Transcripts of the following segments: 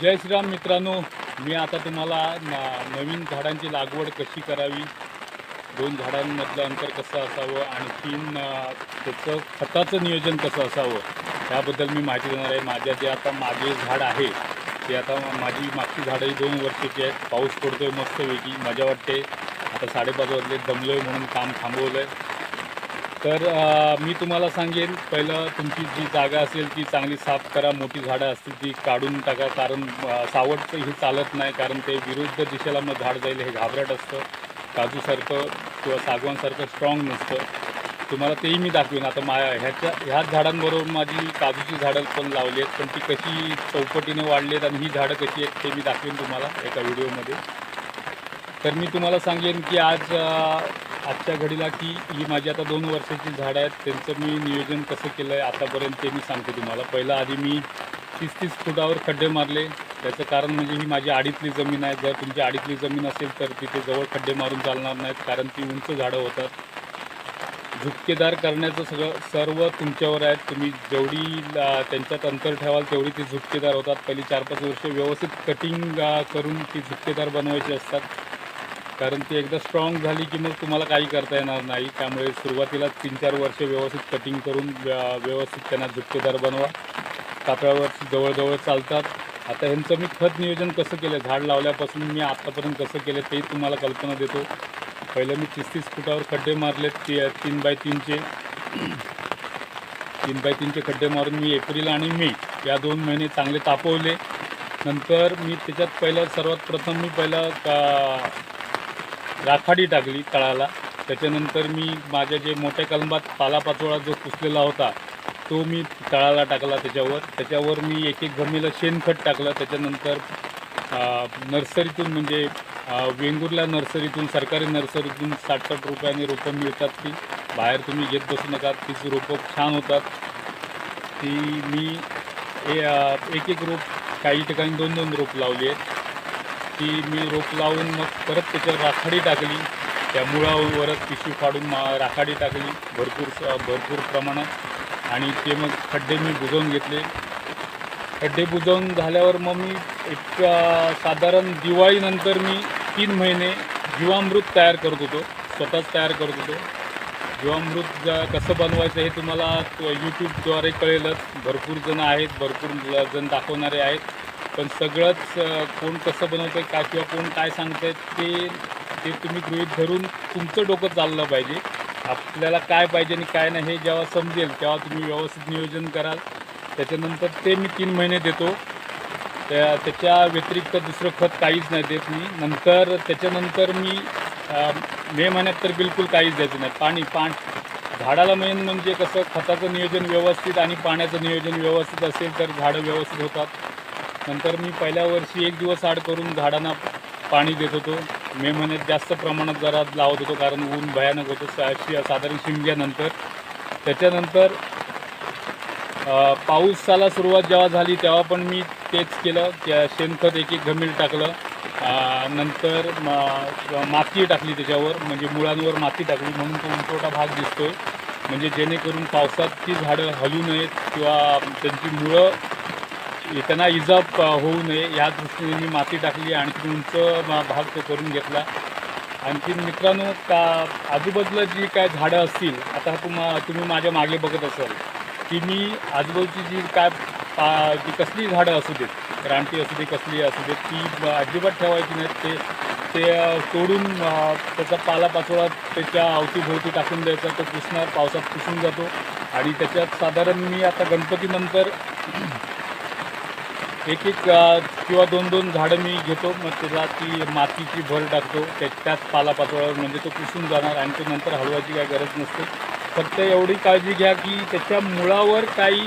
जय श्रीराम मित्रांनो मी आता तुम्हाला न- नवीन झाडांची लागवड कशी करावी? दोन झाडांमधलं अंतर कसं असावं? आणखीन त्याचं खताचं नियोजन कसं असावं? त्याबद्दल मी माहिती देणार आहे. माझ्या जे आता मागे झाड आहे ते आता माझी मागची झाडंही दोन वर्षाची आहेत. पाऊस पडतोय मस्तपैकी मजा वाटते. आता साडेपाच वाजले दमलोय म्हणून काम थांबवलं आहे तर अ, मी तुम्हाला सांगेन पहिलं तुमची जी जागा असेल ती चांगली साफ करा मोठी झाडं असतील ती काढून टाका कारण अ, सावटचं हे चालत नाही कारण ते विरुद्ध दिशेला मग झाड जाईल हे घाबरट असतं. काजूसारखं किंवा सागवानसारखं स्ट्रॉंग नसतं. तुम्हाला तेही मी दाखवेन. आता मा ह्याच्या ह्याच झाडांबरोबर माझी काजूची झाडं पण लावली आहेत पण ती कशी चौपटीने वाढली आहेत आणि ही झाडं कशी आहेत ते मी दाखवेन तुम्हाला एका व्हिडिओमध्ये. तर मी तुम्हाला सांगेन की आज अ, आजच्या घडीला की ही माझी आता दोन वर्षाची झाडं आहेत त्यांचं मी नियोजन कसं केलं आहे आतापर्यंत ते मी सांगतो तुम्हाला. पहिलं आधी मी तीस तीस फुटावर खड्डे मारले. त्याचं कारण म्हणजे ही माझी आडीतली जमीन आहे. जर तुमची आडीतली जमीन असेल तर तिथे जवळ खड्डे मारून चालणार नाहीत कारण ती उंच झाडं होतात. झुपकेदार करण्याचं सगळं सर्व तुमच्यावर आहेत. तुम्ही जेवढी त्यांच्यात अंतर ठेवाल तेवढी ती झुपकेदार होतात. पहिली चार पाच वर्ष व्यवस्थित कटिंग करून ती झुपकेदार बनवायची असतात. कारण ती एकदा स्ट्रॉंग झाली की मग तुम्हाला काही करता येणार नाही. त्यामुळे सुरुवातीला तीन चार वर्षे व्यवस्थित कटिंग करून व्यवस्थित त्यांना झुपकेदार बनवा. कातळावर जवळजवळ चालतात. आता ह्यांचं मी खत नियोजन कसं केलं? झाड लावल्यापासून मी आत्तापर्यंत कसं केलं ते तुम्हाला कल्पना देतो. पहिलं मी तीस तीस फुटावर खड्डे मारले ती तीन बाय तीनचे. तीन बाय तीनचे खड्डे मारून मी एप्रिल आणि मे या दोन महिने चांगले तापवले. नंतर मी त्याच्यात पहिलं सर्वात प्रथम मी पहिलं का राखाडी टाकली तळाला. त्याच्यानंतर मी माझ्या जे मोठ्या कलमात पालापाचोळा जो पुसलेला होता तो मी तळाला टाकला त्याच्यावर. त्याच्यावर मी एक एक गमीला शेणखत टाकलं. त्याच्यानंतर नर्सरीतून म्हणजे वेंगुर्ला नर्सरीतून सरकारी नर्सरीतून साठ साठ रुपयाने रोपं मिळतात ती. बाहेर तुम्ही घेत बसू नका तीच रोपं छान होतात. ती मी ए एक एक रोप काही ठिकाणी दोन दोन रोप लावली आहेत. ती मी रोप लावून मग परत त्याच्यावर राखाडी टाकली. त्या मुळावरच पिशवी फाडून मा राखाडी टाकली भरपूर स- भरपूर प्रमाणात. आणि ते मग खड्डे मी बुजवून घेतले. खड्डे बुजवून झाल्यावर मग मी एक साधारण दिवाळीनंतर मी तीन महिने जीवामृत तयार करत होतो. स्वतःच तयार करत होतो. जीवामृत ज- कसं बनवायचं हे तुम्हाला यूट्यूबद्वारे कळेलच. भरपूर जण आहेत भरपूर जण दाखवणारे आहेत. पण सगळंच कोण कसं बनवतं आहे काय किंवा कोण काय सांगतं ते ते तुम्ही गृहित धरून तुमचं डोकं चाललं पाहिजे. आपल्याला काय पाहिजे आणि काय नाही हे जेव्हा समजेल तेव्हा तुम्ही व्यवस्थित नियोजन कराल. त्याच्यानंतर ते मी तीन महिने देतो. त्या त्याच्या व्यतिरिक्त दुसरं खत काहीच नाही देत मी. नंतर त्याच्यानंतर मी मे महिन्यात तर बिलकुल काहीच द्यायचं नाही. पाणी पाण झाडाला मेन म्हणजे कसं खताचं नियोजन व्यवस्थित आणि पाण्याचं नियोजन व्यवस्थित असेल तर झाडं व्यवस्थित होतात. नंतर मी पहिल्या वर्षी एक दिवस आड करून झाडांना पाणी देत होतो. मे महिन्यात जास्त प्रमाणात जरा लावत होतो कारण ऊन भयानक होतं. सा- शि- साधारण शिमग्यानंतर. त्याच्यानंतर पाऊसाला सुरुवात जेव्हा झाली तेव्हा पण मी तेच केलं. त्या शेणखत एक एक घमील टाकलं. नंतर मा- माती टाकली त्याच्यावर. म्हणजे मुळांवर माती टाकली म्हणून तो उंचवटा भाग दिसतोय. म्हणजे जेणेकरून पावसात ती झाडं हलू नयेत किंवा त्यांची मुळं त्यांना इजा होऊ नये या दृष्टीने मी माती टाकली आणखी उंच मा- भाग तो करून घेतला. आणखीन मित्रांनो का आजूबाजूला जी काय झाडं असतील आता तुम्हा तुम्ही माझ्या मागे बघत असाल की मी आजूबाजूची जी काय पा जी कसली झाडं असू देत रानटी असू दे कसली असू देत ती अजिबात ठेवायची नाहीत. ते ते तोडून त्याचा पालापाचोळा त्याच्या अवतीभोवती टाकून द्यायचा तो पुसणार पावसात पुसून जातो. आणि त्याच्यात साधारण मी आता गणपतीनंतर एक एक किंवा दोन दोन झाडं मी घेतो मग त्याला ती मातीची भर टाकतो त्याच्यात त्याच पालापाचोळ्यावर म्हणजे तो पुसून जाणार आणि तो नंतर हलवायची काही गरज नसते. फक्त एवढी काळजी घ्या की त्याच्या मुळावर काही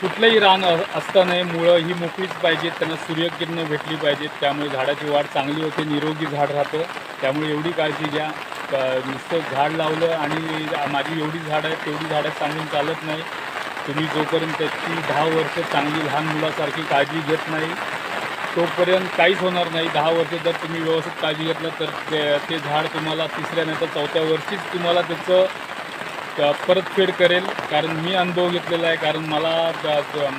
कुठलंही रान अ- असता नये मुळं ही मोकळीच पाहिजेत त्यांना सूर्यकिरणं भेटली पाहिजेत त्यामुळे झाडाची वाढ चांगली होते निरोगी झाड राहतं. त्यामुळे एवढी काळजी घ्या. नुसतं झाड लावलं आणि माझी एवढी झाडं आहेत तेवढी झाडं सांगून चालत नाही. तुम्ही जोपर्यंत त्याची दहा वर्ष चांगली लहान मुलासारखी काळजी घेत नाही तोपर्यंत काहीच होणार नाही. दहा वर्ष जर तुम्ही व्यवस्थित काळजी घेतलं तर ते ते झाड तुम्हाला तिसऱ्या नाही तर चौथ्या वर्षीच तुम्हाला त्याचं परतफेड करेल. कारण मी अनुभव घेतलेला आहे. कारण मला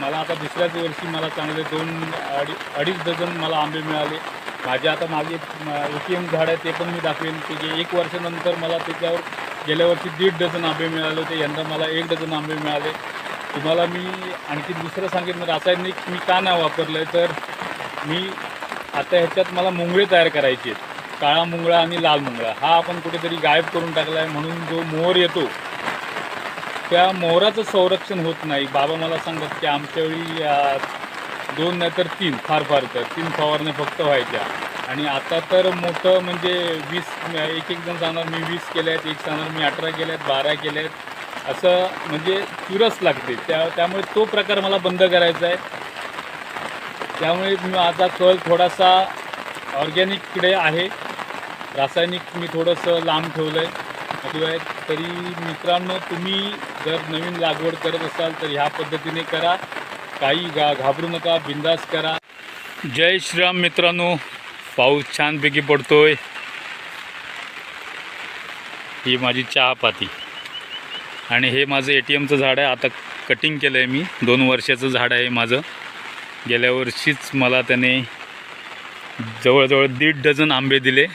मला आता दुसऱ्याच वर्षी मला चांगले दोन अडी अडीच डझन मला आंबे मिळाले. माझे आता मागे ए टी एम झाड आहे ते पण मी दाखवेन. की जे एक वर्षानंतर मला त्याच्यावर गेल्या वर्षी दीड डझन आंबे मिळाले होते. यंदा मला एक डझन आंबे मिळाले. तुम्हाला मी आणखी दुसरं सांगितलं म्हणजे रासायनिक मी का नाही वापरलं आहे तर मी आता ह्याच्यात मला मुंगळे तयार करायचे आहेत. काळा मुंगळा आणि लाल मुंगळा. हा आपण कुठेतरी गायब करून टाकला आहे म्हणून जो मोहर येतो त्या मोहराचं संरक्षण होत नाही. बाबा मला सांगतात की आमच्या वेळी दोन नाही तर तीन फार फार तर. तीन फवारण्या फक्त व्हायच्या. आणि आता तर मोठं म्हणजे वीस एक एक जण सांगणार मी वीस केल्या आहेत एक सांगणार मी अठरा केल्या आहेत बारा केल्या आहेत असं म्हणजे चुरस लागते. त्या त्यामुळे तो प्रकार मला बंद करायचा आहे. त्यामुळे मी माझा कल थोडासा ऑर्गॅनिककडे आहे. रासायनिक मी थोडंसं लांब ठेवलं आहे शिवाय तरी मित्रांनो तुम्ही जर नवीन लागवड करत असाल तर ह्या पद्धतीने करा. काही गा घाबरू नका बिंदास करा. जय श्रीराम मित्रांनो. पाऊस छानपैकी पडतोय. ही माझी चहापाती. आणि हे माझं ए टी एमचं झाड आहे. आता कटिंग केलं आहे मी. दोन वर्षाचं झाड आहे माझं. गेल्या वर्षीच मला त्याने जवळजवळ दीड डझन आंबे दिले.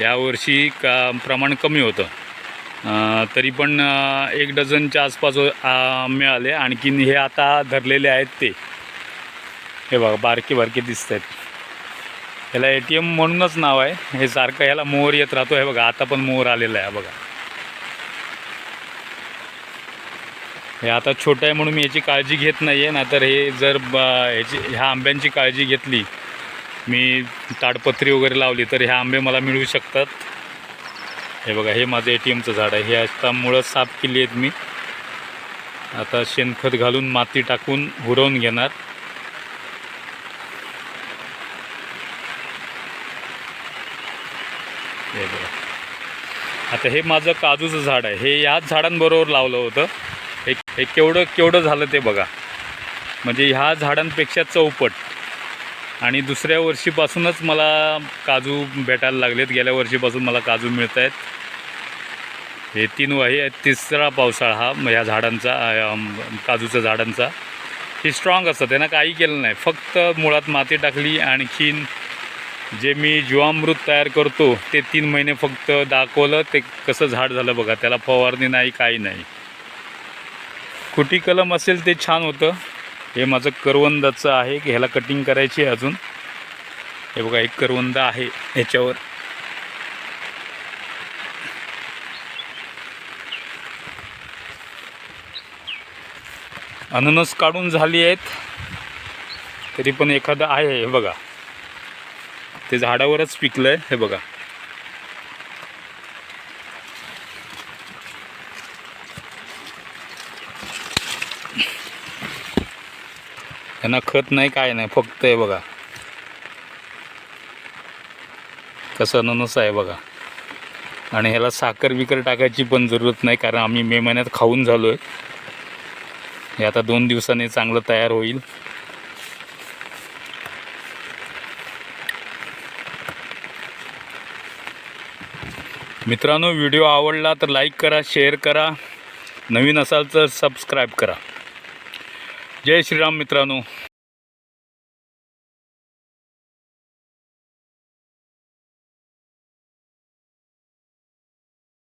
यावर्षी का प्रमाण कमी होतं. तरी पण एक डझनच्या आसपास मिळाले आणखीन हे आता धरलेले आहेत ते. हे बघा बारके बारके दिसत आहेत ह्याला ए टी एम म्हणूनच नाव आहे. हे सारखं ह्याला मोहर येत राहतो. हे बघा आता पण मोहर आलेला आहे. बघा. हे आता छोटं आहे म्हणून मी याची काळजी घेत नाही आहे नाहीतर हे जर ब ह्याची ह्या आंब्यांची काळजी घेतली मी ताडपत्री वगैरे लावली तर ह्या आंबे मला मिळू शकतात. हे बघा हे माझं ए टी एमचं झाड आहे. हे आता मुळं साफ केली आहेत मी. आता शेणखत घालून माती टाकून हुरवून घेणार. हे बघा. आता हे माझं काजूचं झाड आहे. हे याच झाडांबरोबर लावलं होतं. हे हे केवढं केवढं झालं ते बघा. म्हणजे ह्या झाडांपेक्षा चौपट. आणि दुसऱ्या वर्षीपासूनच मला काजू भेटायला लागलेत. गेल्या वर्षीपासून मला काजू मिळत आहेत हे तीन हे तिसरा पावसाळा हा ह्या झाडांचा काजूच्या झाडांचा. हे स्ट्रॉंग असतं त्यांना काही केलं नाही. फक्त मुळात माती टाकली आणखीन जे मी जीवामृत तयार करतो ते तीन महिने फक्त दाखवलं. ते कसं झाड झालं बघा. त्याला फवारणी नाही काही नाही. कुटी कलम असेल ते छान होतं. हे माझं करवंदाचं आहे की ह्याला कटिंग करायची आहे अजून. हे बघा एक करवंद आहे ह्याच्यावर अननस काढून झाली आहेत. तरी पण एखादं आहे हे बघा. ते झाडावरच पिकलं आहे हे बघा. त्यांना खत नाही काय नाही फक्त आहे बघा. कसं ननस आहे बघा. आणि ह्याला साखर बिकर टाकायची पण जरूरत नाही कारण आम्ही मे महिन्यात खाऊन झालो आहे हे आता दोन दिवसांनी चांगलं तयार होईल. मित्रांनो व्हिडिओ आवडला तर लाईक करा शेअर करा. नवीन असाल तर सबस्क्राईब करा. जय श्रीराम मित्रांनो.